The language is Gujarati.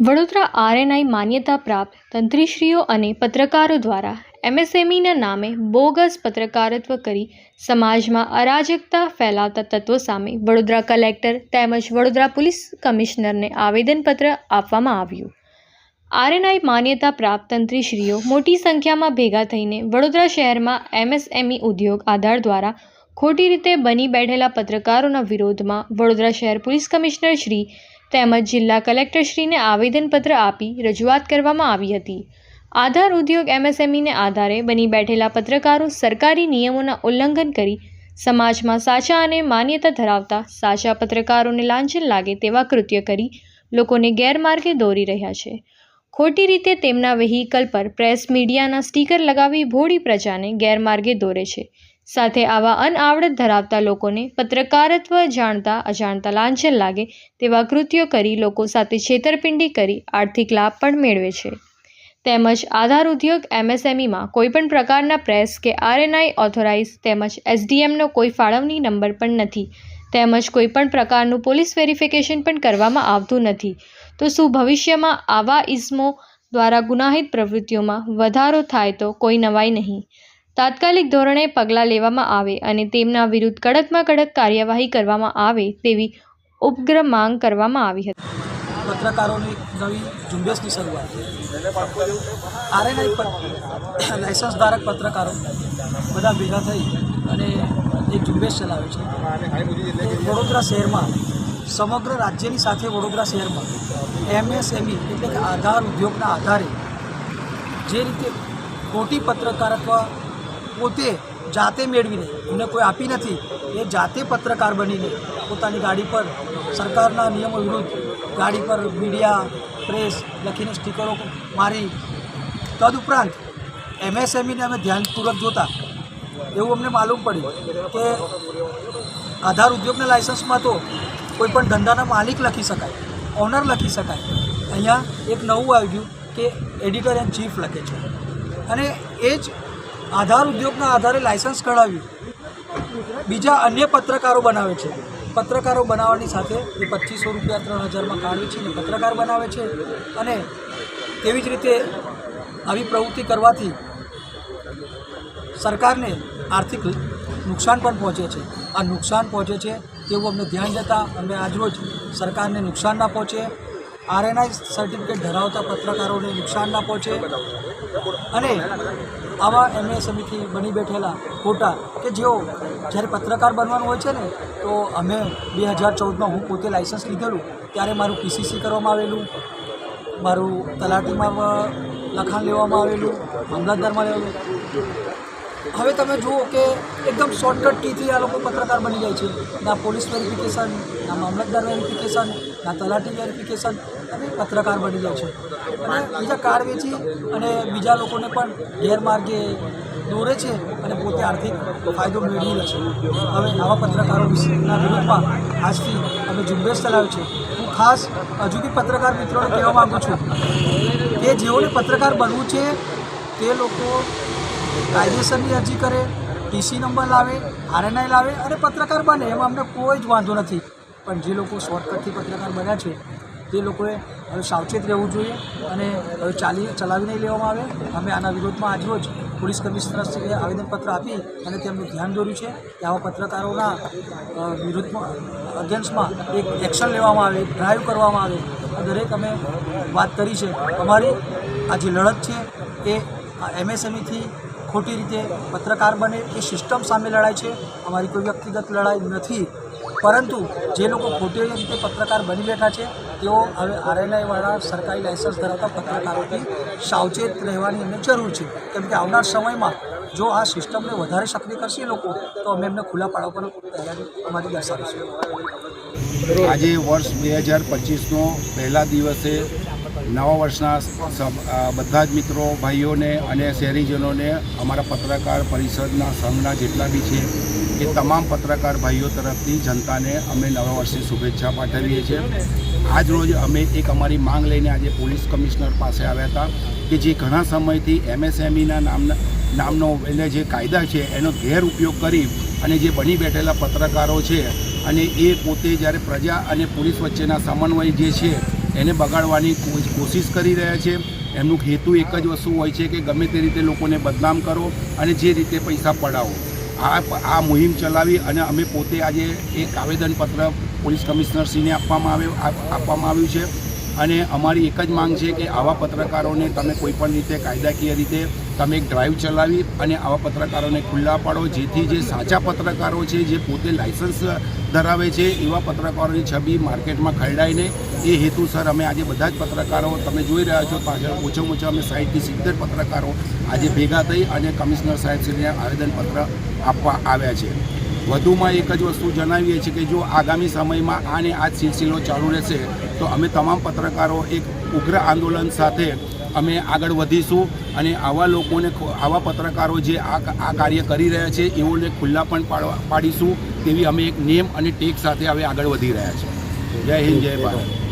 વડોદરા આરએનઆઈ માન્યતા પ્રાપ્ત તંત્રીશ્રીઓ અને પત્રકારો દ્વારા એમએસએમઈના નામે બોગસ પત્રકારત્વ કરી સમાજમાં અરાજકતા ફેલાવતા તત્વો સામે વડોદરા કલેક્ટર તેમજ વડોદરા પોલીસ કમિશનરને આવેદનપત્ર આપવામાં આવ્યું. આરએનઆઈ માન્યતા પ્રાપ્ત તંત્રીશ્રીઓ મોટી સંખ્યામાં ભેગા થઈને વડોદરા શહેરમાં એમએસએમઈ ઉદ્યોગ આધાર દ્વારા ખોટી રીતે બની બેઠેલા પત્રકારોના વિરોધમાં વડોદરા શહેર પોલીસ કમિશનર શ્રી તેમજ જિલ્લા કલેક્ટરશ્રીને આવેદનપત્ર આપી રજૂઆત કરવામાં આવી હતી. આધાર ઉદ્યોગ એમએસએમઈને આધારે બની બેઠેલા પત્રકારો સરકારી નિયમોના ઉલ્લંઘન કરી સમાજમાં સાચા અને માન્યતા ધરાવતા સાચા પત્રકારોને લાંછન લાગે તેવા કૃત્ય કરી લોકોને ગેરમાર્ગે દોરી રહ્યા છે. ખોટી રીતે તેમના વેહિકલ પર પ્રેસ મીડિયાના સ્ટીકર લગાવી ભોળી પ્રજાને ગેરમાર્ગે દોરે છે. સાથે આવા અનઆવડત ધરાવતા લોકોને પત્રકારત્વ જાણતા અજાણતા લાંછન લાગે તેવા કૃત્યો કરી લોકો સાથે છેતરપિંડી કરી આર્થિક લાભ પણ મેળવે છે. તેમજ આધાર ઉદ્યોગ એમએસએમઈમાં કોઈપણ પ્રકારના પ્રેસ કે આરએનઆઈ ઓથોરાઇઝ તેમજ એસડીએમનો કોઈ ફાળવણી નંબર પણ નથી. તેમજ કોઈપણ પ્રકારનું પોલીસ વેરિફિકેશન પણ કરવામાં આવતું નથી. તો શું ભવિષ્યમાં આવા ઇસમો દ્વારા ગુનાહિત પ્રવૃત્તિઓમાં વધારો થાય તો કોઈ નવાઈ નહીં? તાત્કાલિક ધોરણે પગલાં લેવામાં આવે અને તેમના વિરુદ્ધ કડકમાં કડક કાર્યવાહી કરવામાં આવે તેવી ઉપગ્રહ માંગ કરવામાં આવી હતી. પત્રકારોની નવી ઝુંબેશની શરૂઆત. આરએનઆઈ લાયસન્સ ધારક પત્રકારો બધા ભેગા થઈ અને એક ઝુંબેશ ચલાવે છે. વડોદરા શહેરમાં, સમગ્ર રાજ્યની સાથે વડોદરા શહેરમાં એમએસએમઈ એટલે કે આધાર ઉદ્યોગના આધારે જે રીતે ખોટી પત્રકારત્વ પોતે જાતે મેળવીને, એમને કોઈ આપી નથી, એ જાતે પત્રકાર બનીને પોતાની ગાડી પર સરકારના નિયમો વિરુદ્ધ ગાડી પર મીડિયા, પ્રેસ લખીને સ્ટીકરો મારી. તદુપરાંત એમએસએમઈને અમે ધ્યાનપૂર્વક જોતા. એવું અમને માલુમ પડ્યું કે આધાર ઉદ્યોગના લાયસન્સમાં તો કોઈ પણ ધંધાના માલિક લખી શકાય, ઓનર લખી શકાય. અહીંયા એક નવું આવી ગયું કે એડિટર એન્ડ ચીફ લખે છે. અને એ જ આધાર ઉદ્યોગના આધારે લાયસન્સ કઢાવ્યું. બીજા અન્ય પત્રકારો બનાવે છે. પત્રકારો બનાવવાની સાથે એ પચીસો રૂપિયા, ત્રણ હજારમાં કાઢે છે અને પત્રકાર બનાવે છે. અને તેવી જ રીતે આવી પ્રવૃત્તિ કરવાથી સરકારને આર્થિક નુકસાન પણ પહોંચે છે. આ નુકસાન પહોંચે છે તેવું અમને ધ્યાન જતાં અમે આજરોજ સરકારને નુકસાન ના પહોંચે આરએનઆઈ સર્ટિફિકેટ ધરાવતા પત્રકારોને નુકસાન ના પહોંચે અને આવા એમએસએમઈથી બની બેઠેલા ખોટા કે જેઓ જ્યારે પત્રકાર બનવાનું હોય છે ને, તો અમે બે હજાર ચૌદમાં હું પોતે લાઇસન્સ લીધેલું, ત્યારે મારું પીસીસી કરવામાં આવેલું, મારું તલાટીમાં લખાણ લેવામાં આવેલું મામલતદારમાં લેવાનું હવે તમે જુઓ કે એકદમ શોર્ટકટ કીથી આ લોકો પત્રકાર બની જાય છે. ના પોલીસ વેરિફિકેશન ના મામલતદાર વેરિફિકેશન ના તલાટી વેરિફિકેશન પત્રકાર બની જાય છે. અને બીજા કાર વેચી અને બીજા લોકોને પણ ગેરમાર્ગે દોરે છે અને પોતે આર્થિક ફાયદો મેળવી લે છે. હવે આવા પત્રકારો વિશેના વિરોધમાં આજથી અમે ઝુંબેશ ચલાવ્યો છે. હું ખાસ હજુ બી પત્રકાર મિત્રોને કહેવા માગું છું કે જેઓને પત્રકાર બનવું છે, તે લોકો કાયદેસરની અરજી કરે ટીસી નંબર લાવે, આરએનઆઈ લાવે અને પત્રકાર બને, એમાં અમને કોઈ જ વાંધો નથી. પણ જે લોકો શોર્ટકટથી પત્રકાર બન્યા છે તે લોકોએ હવે સાવચેત રહેવું જોઈએ અને હવે ચાલી ચલાવી નહીં લેવામાં આવે. અમે આના વિરોધમાં આજરોજ પોલીસ કમિશનરશ્રીએ આવેદનપત્ર આપી અને તેમનું ધ્યાન દોર્યું છે કે આવા પત્રકારોના વિરોધમાં અગેન્સ્ટમાં એક એક્શન લેવામાં આવે ડ્રાઈવ કરવામાં આવે. દરેક અમે વાત કરી છે. અમારી આ જે લડત છે એ એમએસએમઈથી ખોટી રીતે પત્રકાર બને એ સિસ્ટમ સામે લડાઈ છે. અમારી કોઈ વ્યક્તિગત લડાઈ નથી. પરંતુ જે લોકો ખોટી રીતે પત્રકાર બની બેઠા છે તેઓ હવે આરએનઆઈવાળા સરકારી લાયસન્સ ધરાવતા પત્રકારોથી સાવચેત રહેવાની એમને જરૂર છે. કેમ કે આવનાર સમયમાં જો આ સિસ્ટમને વધારે સક્રિય કરશે લોકો, તો અમે એમને ખુલ્લા પાડવા પર તૈયારી અમારી દર્શાવીશું. આજે વર્ષ બે હજાર પચીસનો પહેલા દિવસે નવા વર્ષના બધા જ મિત્રો, ભાઈઓને અને શહેરીજનોને અમારા પત્રકાર પરિષદના સંઘના જેટલા બી છે એ તમામ પત્રકાર ભાઈઓ તરફથી જનતાને અમે નવા વર્ષની શુભેચ્છા પાઠવીએ છીએ. આજ રોજ અમે એક અમારી માંગ લઈને આજે પોલીસ કમિશનર પાસે આવ્યા હતા કે જે ઘણા સમયથી એમએસએમઈના નામના નામનો એટલે જે કાયદા છે, એનો ગેરઉપયોગ કરી અને જે બની બેઠેલા પત્રકારો છે અને એ પોતે જ્યારે પ્રજા અને પોલીસ વચ્ચેના સમન્વય જે છે, એને બગાડવાની કોશિશ કરી રહ્યા છે. એમનું હેતુ એક જ વસ્તુ હોય છે કે ગમે તે રીતે લોકોને બદનામ કરો અને જે રીતે પૈસા પડાવો. આ આ મુહિમ ચલાવી અને અમે પોતે આજે એક આવેદનપત્ર પોલીસ કમિશનરશ્રીને આપવામાં આવ્યો આપવામાં આવ્યું છે. અને અમારી એક જ માંગ છે કે આવા પત્રકારોને તમે કોઈપણ રીતે કાયદાકીય રીતે તમે એક ડ્રાઈવ ચલાવી અને આવા પત્રકારોને ખુલ્લા પાડો, જેથી જે સાચા પત્રકારો છે, જે પોતે લાયસન્સ ધરાવે છે, એવા પત્રકારોની છબી માર્કેટમાં ખરડાય નહીં એ હેતુસર અમે આજે બધા જ પત્રકારો, તમે જોઈ રહ્યા છો પાછળ ઓછામાં ઓછા અમે સાઠથી સિત્તેર પત્રકારો આજે ભેગા થઈ અને કમિશનર સાહેબશ્રીને આવેદનપત્ર આપવા આવ્યા છે. વધુમાં એક જ વસ્તુ જણાવીએ છીએ કે જો આગામી સમયમાં આને આ સિલસિલો ચાલુ રહેશે, તો અમે તમામ પત્રકારો એક ઉગ્ર આંદોલન સાથે અમે આગળ વધીશું અને આવા લોકોને આવા પત્રકારો જે આ આ કાર્ય કરી રહ્યા છે, એઓને ખુલ્લા પણ પાડીશું તેવી અમે એક નેમ અને ટેક સાથે હવે આગળ વધી રહ્યા છીએ. જય હિન્દ, જય ભારત.